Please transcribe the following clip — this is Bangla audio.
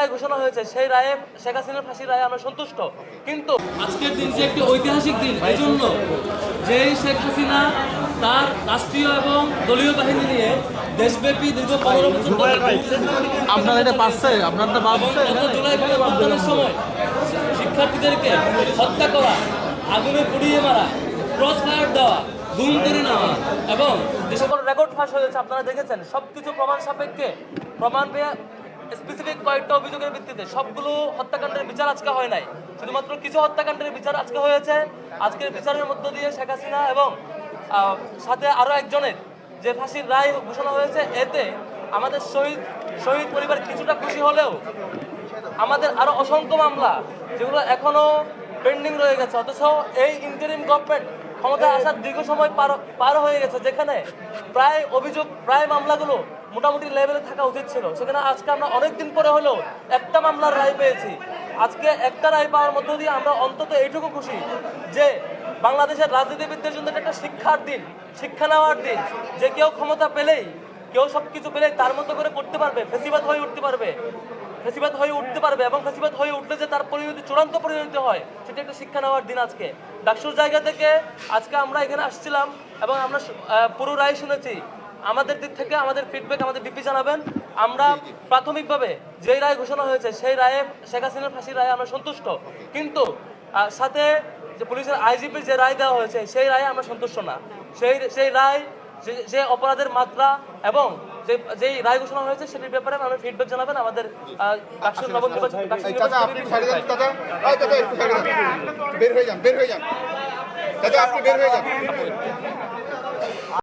রায় ঘোষণা হয়েছে সেই রায়ে শেখ হাসিনার ফাঁসির রায়ে আমরা সন্তুষ্ট। কিন্তু আজকের দিন যে একটি ঐতিহাসিক দিন এই জন্য যেই শেখ হাসিনা তার রাষ্ট্রীয় এবং দলীয় বাহিনী নিয়ে দেশব্যাপী দীর্ঘ পনেরো বছর ধরে আপনার এটা পাচ্ছে আপনার তো জুলাই সময় শিক্ষার্থীদেরকে হত্যা করা আগুনে পুড়িয়ে মারা ক্রস ফায়ার দেওয়া গুম করে নেওয়া এবং যে সকল রেকর্ড ফাঁস হয়েছে আপনারা দেখেছেন সব কিছু প্রমাণ সাপেক্ষে প্রমাণ পেয়ে স্পেসিফিক কয়েকটা অভিযোগের ভিত্তিতে সবগুলো হত্যাকাণ্ডের বিচার আজকে হয় নাই। শুধুমাত্র কিছু হত্যাকাণ্ডের বিচার আজকে হয়েছে। আজকের বিচারের মধ্য দিয়ে শেখ হাসিনা এবং সাথে আরও একজনের যে ফাঁসির রায় ঘোষণা হয়েছে, এতে আমাদের শহীদ শহীদ পরিবার কিছুটা খুশি হলেও আমাদের আরও অসংখ্য মামলা, যেগুলো এখনও পেন্ডিং রয়ে গেছে। অথচ এই ইন্টারিম গভর্নমেন্ট ক্ষমতায় আসার দীর্ঘ সময় পার পার হয়ে গেছে, যেখানে প্রায় অভিযোগ, প্রায় মামলাগুলো মোটামুটি লেভেলে থাকা উচিত ছিল। সেখানে আজকে আমরা অনেক দিন পরে হলেও একটা মামলার রায় পেয়েছি। আজকে একটা রায় পাওয়ার মধ্য দিয়ে আমরা অন্তত এইটুকু খুশি যে বাংলাদেশের রাজনীতিবিদদের জন্য একটা শিক্ষার দিন, শিক্ষা নেওয়ার দিন, যে কেউ ক্ষমতা পেলেই, কেউ সব কিছু পেলেই তার মতো করে করতে পারবে, ফেসিবাদ হয়ে উঠতে পারবে। ফেসিবাদ হয়ে উঠতে পারবে এবং ফেসিবাদ হয়ে উঠলে যে তার পরিণতি চূড়ান্ত পরিণতি হয় সেটা একটা শিক্ষা নেওয়ার দিন আজকে। ডাকসুর জায়গা থেকে আজকে আমরা এখানে আসছিলাম এবং আমরা পুরো রায় শুনেছি। আমাদের দিক থেকে আমাদের ফিডব্যাক আমাদের ডিপি জানাবেন। আমরা প্রাথমিকভাবে যেই রায় ঘোষণা হয়েছে সেই রায়ে শেখ হাসিনার ফাঁসির রায়ে আমরা সন্তুষ্ট। কিন্তু সাথে যে পুলিশের আইজিপির যে রায় দেওয়া হয়েছে সেই রায়ে আমরা সন্তুষ্ট না। সেই সেই রায় যে- অপরাধের মাত্রা এবং যেই রায় ঘোষণা হয়েছে সেটির ব্যাপারে আমাদের ফিডব্যাক জানাবেন আমাদের চাচা এই চাচা একটু সাইডে যান বের হয়ে যান বের হয়ে যান। আপনি বের হয়ে যান।